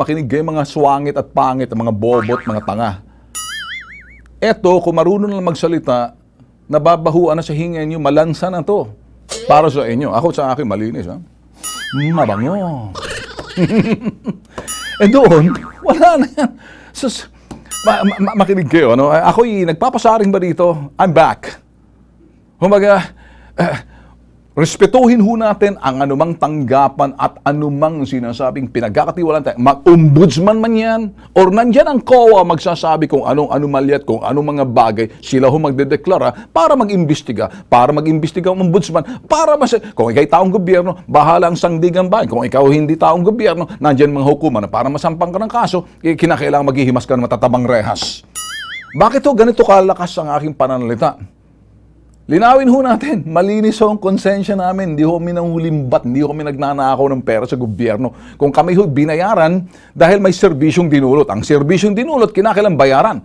Pakinig kayo mga swangit at pangit, mga bobot, mga tanga. Eto, kung marunong lang magsalita, nababahuan na sa hinga nyo, malansa na to. Para sa inyo. Ako sa akin, malinis. Ha? Mabango. eh doon, wala na yan. Sus, ma- ma- makinig kayo. Ano? Ako'y nagpapasaring ba dito? I'm back. Humaga, eh, respetuhin ho natin ang anumang tanggapan at anumang sinasabing pinagkakatiwalaan tayo. Mag-ombudsman man yan, or nandyan ang COA magsasabi kung anong anomalya at kung anong mga bagay sila ho magdedeklara para mag-imbestiga, para mag-imbestiga ang ombudsman, para mas... Kung ikay taong gobyerno, bahala ang sangdigang bayan. Kung ikaw hindi taong gobyerno, nandyan mga hukuman para masampang ka ng kaso, eh, kinakailangan maghihimas ka ng matatabang rehas. Bakit ho ganito kalakas ang aking pananalita? Linawin ho natin, malinis ho ang konsensya namin. Hindi ho kami nangulimbat, hindi ho kami nagnanakaw ng pera sa gobyerno. Kung kami ho binayaran dahil may serbisyong dinulot. Ang serbisyong dinulot, kinakailang bayaran.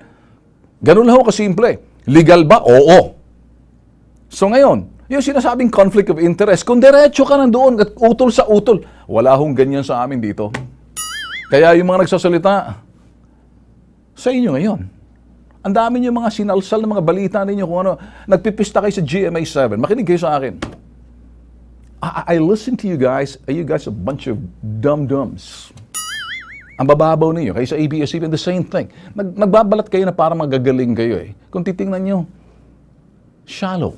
Ganun lang ho kasimple. Legal ba? Oo. So ngayon, yung sinasabing conflict of interest, kung diretso ka nandoon at utol sa utol, wala hong ganyan sa amin dito. Kaya yung mga nagsasalita, sa inyo ngayon, ang dami niyo mga sinalsal na mga balita ninyo kung ano, nagpipista kayo sa GMA 7. Makinig kayo sa akin. I, I listen to you guys, you guys a bunch of dum-dums. Ang bababaw ninyo, kayo sa ABS-CBN, the same thing. Nag, nagbabalat kayo na para magagaling kayo eh. Kung titingnan nyo, shallow.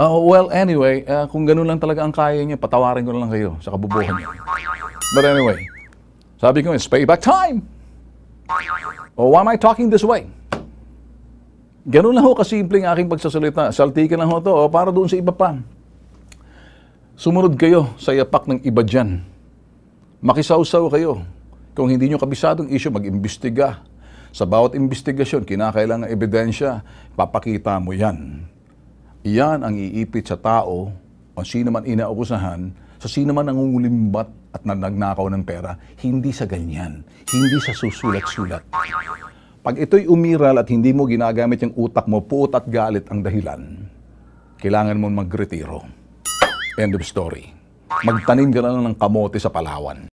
Oh, well, anyway, uh, kung ganun lang talaga ang kaya niyo, patawarin ko na lang kayo sa kabubuhan niyo. But anyway, sabi ko, it's payback time. Oh, why am I talking this way? Ganun lang ho kasimpleng aking pagsasalita. Saltikan lang ho to, oh, para doon sa iba pa. Sumunod kayo sa yapak ng iba dyan. Makisawsaw kayo. Kung hindi nyo kabisadong issue, mag-imbestiga. Sa bawat investigasyon, kinakailangan ebidensya, papakita mo yan. Iyan ang iipit sa tao o sino man inaukusahan, sa sino man nangungulimbat at nagnakaw ng pera, hindi sa ganyan. Hindi sa susulat-sulat. Pag ito'y umiral at hindi mo ginagamit yung utak mo, puot at galit ang dahilan, kailangan mo magretiro. End of story. Magtanim ka na lang ng kamote sa Palawan.